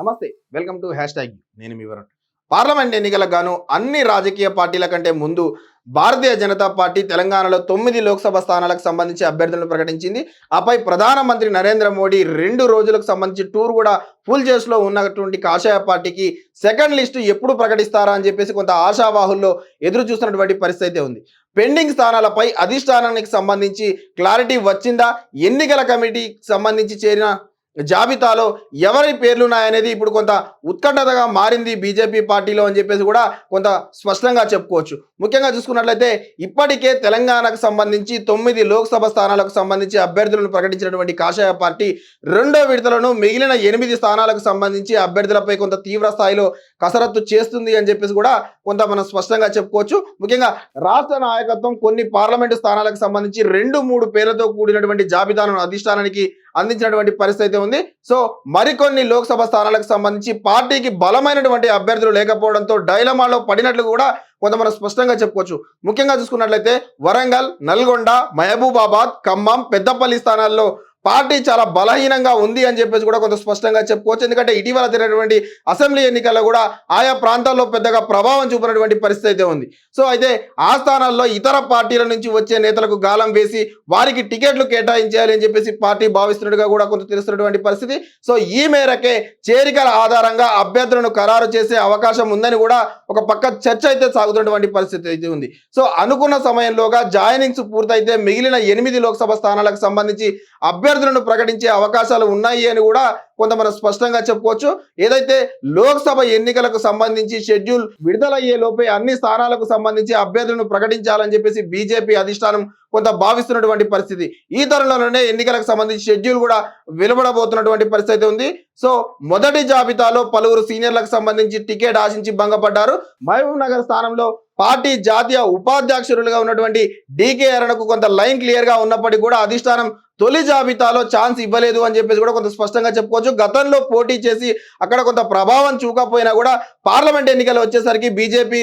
నమస్తే welcome to hash tag నేను మీ Varun. Parliament ఎన్నికలకు గాను అన్ని రాజకీయ పార్టీల కంటే ముందు భారతీయ జనతా పార్టీ తెలంగాణలో తొమ్మిది లోక్సభ స్థానాలకు సంబంధించి అభ్యర్థులను ప్రకటించింది. ఆపై ప్రధానమంత్రి నరేంద్ర మోడీ రెండు రోజులకు సంబంధించి టూర్ కూడా ఫుల్ చేస్లో ఉన్నటువంటి కాషాయ పార్టీకి సెకండ్ లిస్ట్ ఎప్పుడు ప్రకటిస్తారా అని చెప్పేసి కొంత ఆశావాహుల్లో ఎదురు చూస్తున్నటువంటి పరిస్థితి అయితే ఉంది. పెండింగ్ స్థానాలపై అధిష్టానానికి సంబంధించి క్లారిటీ వచ్చిందా? ఎన్నికల కమిటీకి సంబంధించి చేరిన జాబితాలో ఎవరి పేర్లు ఉన్నాయనేది ఇప్పుడు కొంత ఉత్కంఠతగా మారింది బీజేపీ పార్టీలో అని చెప్పేసి కూడా కొంత స్పష్టంగా చెప్పుకోవచ్చు. ముఖ్యంగా చూసుకున్నట్లయితే ఇప్పటికే తెలంగాణకు సంబంధించి తొమ్మిది లోక్సభ స్థానాలకు సంబంధించి అభ్యర్థులను ప్రకటించినటువంటి కాషాయ పార్టీ రెండో విడతలను మిగిలిన ఎనిమిది స్థానాలకు సంబంధించి అభ్యర్థులపై కొంత తీవ్ర స్థాయిలో కసరత్తు చేస్తుంది అని చెప్పేసి కూడా కొంత మనం స్పష్టంగా చెప్పుకోవచ్చు. ముఖ్యంగా రాష్ట్ర నాయకత్వం కొన్ని పార్లమెంటు స్థానాలకు సంబంధించి రెండు మూడు పేర్లతో కూడినటువంటి జాబితాను అధిష్టానానికి అందించినటువంటి పరిస్థితి అయితే ఉంది. సో మరికొన్ని లోక్సభ స్థానాలకు సంబంధించి పార్టీకి బలమైనటువంటి అభ్యర్థులు లేకపోవడంతో డైలమాలో పడినట్లు కూడా కొంతమంది స్పష్టంగా చెప్పుకోవచ్చు. ముఖ్యంగా చూసుకున్నట్లయితే వరంగల్ నల్గొండ మహబూబాబాద్ ఖమ్మం పెద్దపల్లి స్థానాల్లో పార్టీ చాలా బలహీనంగా ఉంది అని చెప్పేసి కూడా కొంత స్పష్టంగా చెప్పుకోవచ్చు. ఎందుకంటే ఇటీవల జరిగినటువంటి అసెంబ్లీ ఎన్నికల్లో కూడా ఆయా ప్రాంతాల్లో పెద్దగా ప్రభావం చూపినటువంటి పరిస్థితి అయితే ఉంది. సో అయితే ఆ స్థానాల్లో ఇతర పార్టీల నుంచి వచ్చే నేతలకు గాలం వేసి వారికి టికెట్లు కేటాయించాలి అని చెప్పేసి పార్టీ భావిస్తున్నట్టుగా కూడా కొంత తెలుస్తున్నటువంటి పరిస్థితి. సో ఈ మేరకే చేరికల ఆధారంగా అభ్యర్థులను ఖరారు చేసే అవకాశం ఉందని కూడా ఒక పక్క చర్చ అయితే సాగుతున్నటువంటి పరిస్థితి అయితే ఉంది. సో అనుకున్న సమయంలోగా జాయినింగ్స్ పూర్తయితే మిగిలిన ఎనిమిది లోక్సభ స్థానాలకు సంబంధించి అభ్యర్థులను ప్రకటించే అవకాశాలు ఉన్నాయి అని కూడా కొంత మనం స్పష్టంగా చెప్పుకోవచ్చు. ఏదైతే లోక్సభ ఎన్నికలకు సంబంధించి షెడ్యూల్ విడుదలయ్యే లోపే అన్ని స్థానాలకు సంబంధించి అభ్యర్థులను ప్రకటించాలని చెప్పేసి బీజేపీ అధిష్టానం కొంత భావిస్తున్నటువంటి పరిస్థితి. ఈ తరుణంలోనే ఎన్నికలకు సంబంధించి షెడ్యూల్ కూడా వెలువడబోతున్నటువంటి పరిస్థితి ఉంది. సో మొదటి జాబితాలో పలువురు సీనియర్లకు సంబంధించి టికెట్ ఆశించి భంగపడ్డారు. మహబూబ్ నగర్ స్థానంలో పార్టీ జాతీయ ఉపాధ్యక్షులుగా ఉన్నటువంటి డీకే అరణకు కొంత లైన్ క్లియర్గా ఉన్నప్పటికీ కూడా అధిష్టానం తొలి జాబితాలో ఛాన్స్ ఇవ్వలేదు అని చెప్పేసి కూడా కొంత స్పష్టంగా చెప్పుకోవచ్చు. గతంలో పోటీ చేసి అక్కడ కొంత ప్రభావం చూకపోయినా కూడా పార్లమెంట్ ఎన్నికలు వచ్చేసరికి బీజేపీ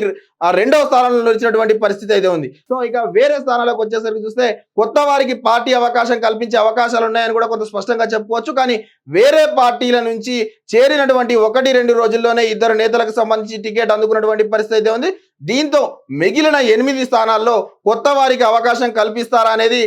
రెండవ స్థానంలో నిలిచినటువంటి పరిస్థితి అయితే ఉంది. సో ఇక వేరే స్థానాలకు వచ్చేసరికి చూస్తే కొత్త వారికి పార్టీ అవకాశం కల్పించే అవకాశాలు ఉన్నాయని కూడా కొంత స్పష్టంగా చెప్పుకోవచ్చు. కానీ వేరే పార్టీల నుంచి చేరినటువంటి ఒకటి రెండు రోజుల్లోనే ఇద్దరు నేతలకు సంబంధించి టికెట్ అందుకున్నటువంటి పరిస్థితి అయితే ఉంది. దీంతో మిగిలిన ఎనిమిది స్థానాల్లో కొత్త వారికి అవకాశం కల్పిస్తారా అనేది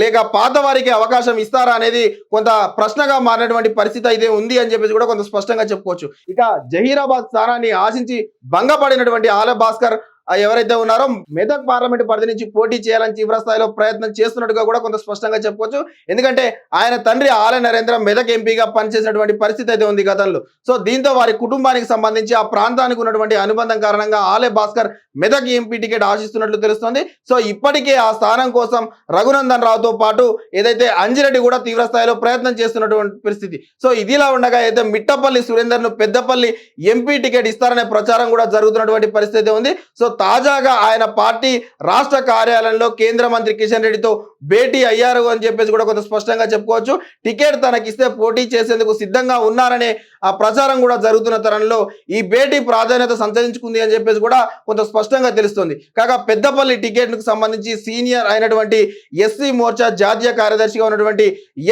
లేక పాత వారికి అవకాశం ఇస్తారా అనేది కొంత ప్రశ్నగా మారినటువంటి పరిస్థితి అయితే ఉంది అని చెప్పేసి కూడా కొంత స్పష్టంగా చెప్పుకోవచ్చు. ఇక జహీరాబాద్ స్థానాన్ని ఆశించి భంగపడినటువంటి ఆల భాస్కర్ ఎవరైతే ఉన్నారో మెదక్ పార్లమెంట్ పరిధి నుంచి పోటీ చేయాలని తీవ్ర స్థాయిలో ప్రయత్నం చేస్తున్నట్టుగా కూడా కొంత స్పష్టంగా చెప్పుకోవచ్చు. ఎందుకంటే ఆయన తండ్రి ఆలయ నరేంద్ర మెదక్ ఎంపీగా పనిచేసినటువంటి పరిస్థితి అయితే ఉంది గతంలో. సో దీంతో వారి కుటుంబానికి సంబంధించి ఆ ప్రాంతానికి ఉన్నటువంటి అనుబంధం కారణంగా ఆలయ భాస్కర్ మెదక్ ఎంపీ టికెట్ ఆశిస్తున్నట్లు తెలుస్తోంది. సో ఇప్పటికే ఆ స్థానం కోసం రఘునందన్ రావుతో పాటు ఏదైతే అంజిరెడ్డి కూడా తీవ్ర స్థాయిలో ప్రయత్నం చేస్తున్నటువంటి పరిస్థితి. సో ఇదిలా ఉండగా అయితే మిట్టపల్లి సురేందర్ను పెద్దపల్లి ఎంపీ టికెట్ ఇస్తారనే ప్రచారం కూడా జరుగుతున్నటువంటి పరిస్థితి ఉంది. సో తాజాగా ఆయన పార్టీ రాష్ట్ర కార్యాలయంలో కేంద్ర మంత్రి కిషన్ రెడ్డితో భేటీ అయ్యారు అని చెప్పేసి కూడా కొంత స్పష్టంగా చెప్పుకోవచ్చు. టికెట్ తనకిస్తే పోటీ చేసేందుకు సిద్ధంగా ఉన్నారనే ఆ ప్రచారం కూడా జరుగుతున్న తరంలో ఈ భేటీ ప్రాధాన్యత సంతరించుకుంది అని చెప్పేసి కూడా కొంత స్పష్టంగా తెలుస్తుంది. కాగా పెద్దపల్లి టికెట్కు సంబంధించి సీనియర్ అయినటువంటి ఎస్సీ మోర్చా జాతీయ కార్యదర్శిగా ఉన్నటువంటి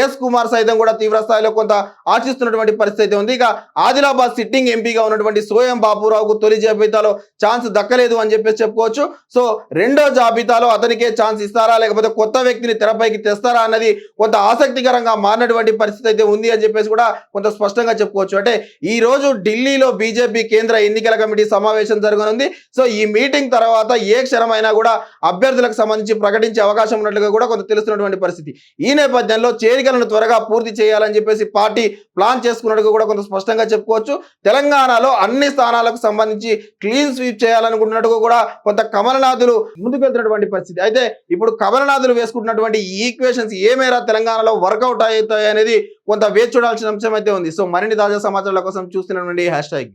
ఎస్ కుమార్ సైతం కూడా తీవ్ర స్థాయిలో కొంత ఆశిస్తున్నటువంటి పరిస్థితి అయితే ఉంది. ఇక ఆదిలాబాద్ సిట్టింగ్ ఎంపీగా ఉన్నటువంటి సోయం బాపురావుకు తొలి జాబితాలో ఛాన్స్ దక్కలేదు అని చెప్పేసి చెప్పుకోవచ్చు. సో రెండో జాబితాలో అతనికే ఛాన్స్ ఇస్తారా? లేకపోతే కొత్త వ్యక్తిని తెరపైకి తెస్తారా అన్నది కొంత ఆసక్తికరంగా మారినటువంటి పరిస్థితి అయితే ఉంది అని చెప్పేసి కూడా కొంత స్పష్టంగా చెప్పుకోవచ్చు. అంటే ఈ రోజు ఢిల్లీలో బీజేపీ కేంద్ర ఎన్నికల కమిటీ సమావేశం జరగనుంది. సో ఈ మీటింగ్ తర్వాత ఏ క్షణమైనా కూడా అభ్యర్థులకు సంబంధించి ప్రకటించే అవకాశం ఉన్నట్లుగా కూడా కొంత తెలుస్తున్నటువంటి పరిస్థితి. ఈ నేపథ్యంలో చేరికలను త్వరగా పూర్తి చేయాలని చెప్పేసి పార్టీ ప్లాన్ చేసుకున్నట్టుగా కూడా కొంత స్పష్టంగా చెప్పుకోవచ్చు. తెలంగాణలో అన్ని స్థానాలకు సంబంధించి క్లీన్ స్వీప్ చేయాలనుకుంటున్నట్టుగా కూడా కొంత కమలనాథులు ముందుకెళ్తున్నటువంటి పరిస్థితి. అయితే ఇప్పుడు కమలనాథులు వేసుకుంటున్నటువంటి ఈక్వేషన్స్ ఏ మేర తెలంగాణలో వర్కౌట్ అవుతాయి అనేది కొంత వేచి చూడాల్సిన అంశం అయితే ఉంది. సో మరిన్ని తాజా సమాచారాల కోసం చూస్తున్నటువంటి హ్యాష్ ట్యాగ్